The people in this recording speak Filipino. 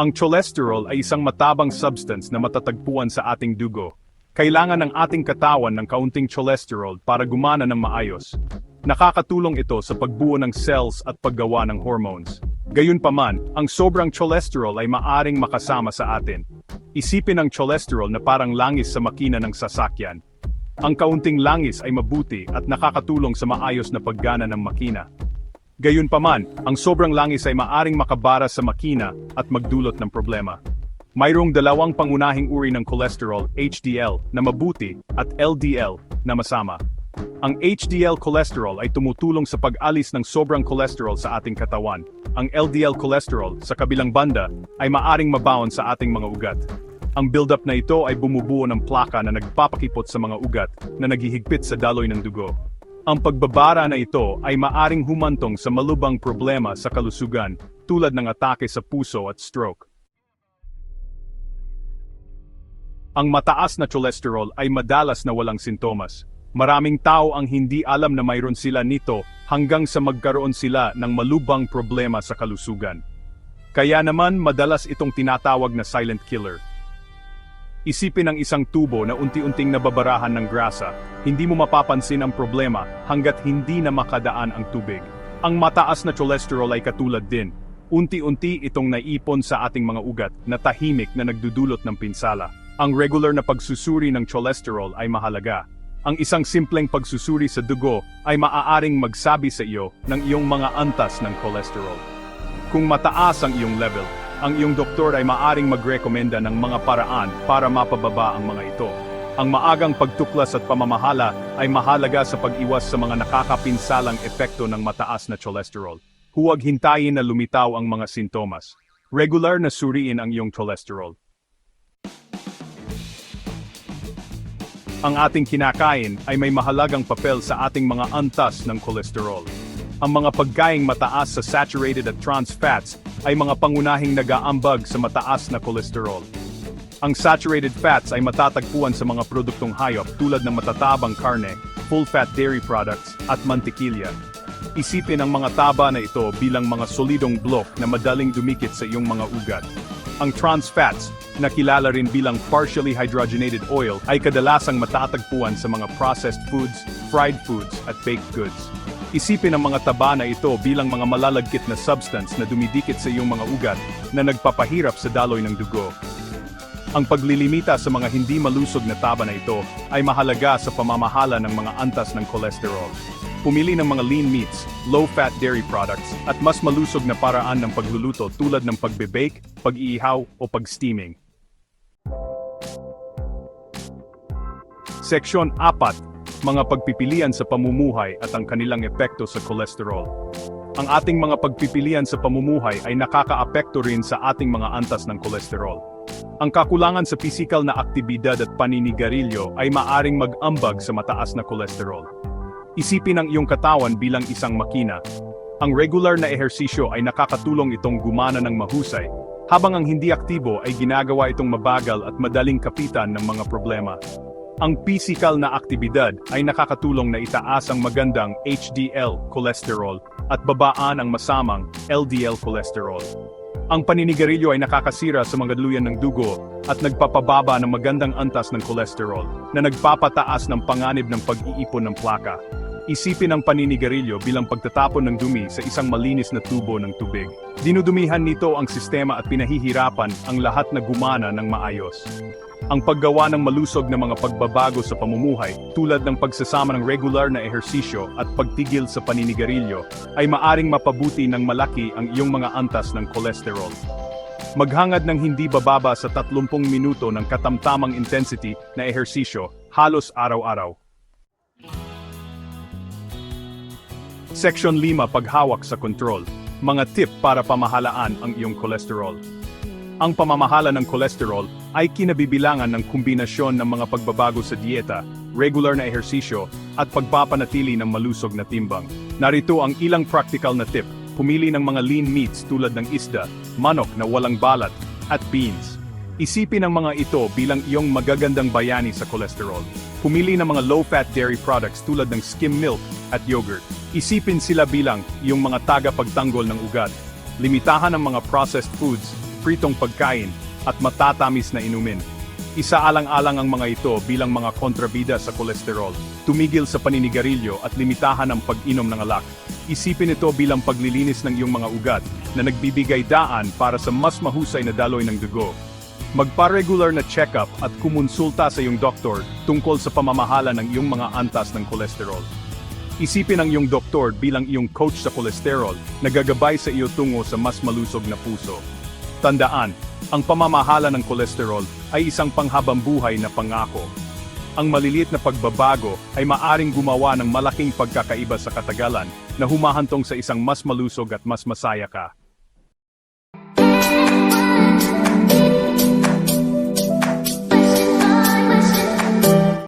Ang cholesterol ay isang matabang substance na matatagpuan sa ating dugo. Kailangan ng ating katawan ng kaunting cholesterol para gumana ng maayos. Nakakatulong ito sa pagbuo ng cells at paggawa ng hormones. Gayunpaman, ang sobrang cholesterol ay maaring makasama sa atin. Isipin ang cholesterol na parang langis sa makina ng sasakyan. Ang kaunting langis ay mabuti at nakakatulong sa maayos na paggana ng makina. Gayunpaman, ang sobrang langis ay maaring makabara sa makina at magdulot ng problema. Mayroong dalawang pangunahing uri ng cholesterol, HDL, na mabuti at LDL, na masama. Ang HDL cholesterol ay tumutulong sa pag-alis ng sobrang cholesterol sa ating katawan. Ang LDL cholesterol, sa kabilang banda, ay maaring mabaon sa ating mga ugat. Ang buildup na ito ay bumubuo ng plaka na nagpapakipot sa mga ugat na naghihigpit sa daloy ng dugo. Ang pagbabara na ito ay maaring humantong sa malubang problema sa kalusugan tulad ng atake sa puso at stroke. Ang mataas na cholesterol ay madalas na walang sintomas. Maraming tao ang hindi alam na mayroon sila nito hanggang sa magkaroon sila ng malubang problema sa kalusugan. Kaya naman madalas itong tinatawag na silent killer. Isipin ang isang tubo na unti-unting nababarahan ng grasa, hindi mo mapapansin ang problema hanggat hindi na makadaan ang tubig. Ang mataas na cholesterol ay katulad din. Unti-unti itong naipon sa ating mga ugat na tahimik na nagdudulot ng pinsala. Ang regular na pagsusuri ng cholesterol ay mahalaga. Ang isang simpleng pagsusuri sa dugo ay maaaring magsabi sa iyo ng iyong mga antas ng cholesterol. Kung mataas ang iyong level, ang iyong doktor ay maaring magrekomenda ng mga paraan para mapababa ang mga ito. Ang maagang pagtuklas at pamamahala ay mahalaga sa pag-iwas sa mga nakakapinsalang epekto ng mataas na cholesterol. Huwag hintayin na lumitaw ang mga sintomas. Regular na suriin ang iyong cholesterol. Ang ating kinakain ay may mahalagang papel sa ating mga antas ng kolesterol. Ang mga pagkaing mataas sa saturated at trans fats ay mga pangunahing nag-aambag sa mataas na kolesterol. Ang saturated fats ay matatagpuan sa mga produktong hayop tulad ng matatabang karne, full-fat dairy products, at mantikilya. Isipin ang mga taba na ito bilang mga solidong blok na madaling dumikit sa iyong mga ugat. Ang trans fats, na kilala rin bilang partially hydrogenated oil, ay kadalasang matatagpuan sa mga processed foods, fried foods, at baked goods. Isipin ang mga taba na ito bilang mga malalagkit na substance na dumidikit sa iyong mga ugat na nagpapahirap sa daloy ng dugo. Ang paglilimita sa mga hindi malusog na taba na ito ay mahalaga sa pamamahala ng mga antas ng kolesterol. Pumili ng mga lean meats, low-fat dairy products, at mas malusog na paraan ng pagluluto tulad ng pagbe-bake, pag-iihaw, o pag-steaming. Seksyon 4. Mga pagpipilian sa pamumuhay at ang kanilang epekto sa kolesterol. Ang ating mga pagpipilian sa pamumuhay ay nakakaapekto rin sa ating mga antas ng kolesterol. Ang kakulangan sa pisikal na aktibidad at paninigarilyo ay maaring mag-ambag sa mataas na kolesterol. Isipin ang iyong katawan bilang isang makina. Ang regular na ehersisyo ay nakakatulong itong gumana ng mahusay, habang ang hindi aktibo ay ginagawa itong mabagal at madaling kapitan ng mga problema. Ang physical na aktibidad ay nakakatulong na itaas ang magandang HDL cholesterol at babaan ang masamang LDL cholesterol. Ang paninigarilyo ay nakakasira sa mga daluyan ng dugo at nagpapababa ng magandang antas ng cholesterol na nagpapataas ng panganib ng pag-iipon ng plaka. Isipin ang paninigarilyo bilang pagtatapon ng dumi sa isang malinis na tubo ng tubig. Dinudumihan nito ang sistema at pinahihirapan ang lahat na gumana ng maayos. Ang paggawa ng malusog na mga pagbabago sa pamumuhay, tulad ng pagsasama ng regular na ehersisyo at pagtigil sa paninigarilyo, ay maaring mapabuti ng malaki ang iyong mga antas ng kolesterol. Maghangad ng hindi bababa sa 30 minuto ng katamtamang intensity na ehersisyo halos araw-araw. Section 5 Paghawak sa Kontrol Mga tip para pamahalaan ang iyong kolesterol. Ang pamamahala ng kolesterol ay kinabibilangan ng kombinasyon ng mga pagbabago sa dieta, regular na ehersisyo, at pagpapanatili ng malusog na timbang. Narito ang ilang practical na tip. Pumili ng mga lean meats tulad ng isda, manok na walang balat, at beans. Isipin ang mga ito bilang iyong magagandang bayani sa kolesterol. Pumili ng mga low-fat dairy products tulad ng skim milk at yogurt. Isipin sila bilang iyong mga tagapagtanggol ng ugat. Limitahan ang mga processed foods pritong pagkain, at matatamis na inumin. Isaalang-alang ang mga ito bilang mga kontrabida sa kolesterol, tumigil sa paninigarilyo at limitahan ang pag-inom ng alak. Isipin ito bilang paglilinis ng iyong mga ugat na nagbibigay daan para sa mas mahusay na daloy ng dugo. Magpa-regular na check-up at kumonsulta sa iyong doktor tungkol sa pamamahala ng iyong mga antas ng kolesterol. Isipin ang iyong doktor bilang iyong coach sa kolesterol na gagabay sa iyo tungo sa mas malusog na puso. Tandaan, ang pamamahala ng kolesterol ay isang panghabang buhay na pangako. Ang maliliit na pagbabago ay maaring gumawa ng malaking pagkakaiba sa katagalan na humahantong sa isang mas malusog at mas masaya ka.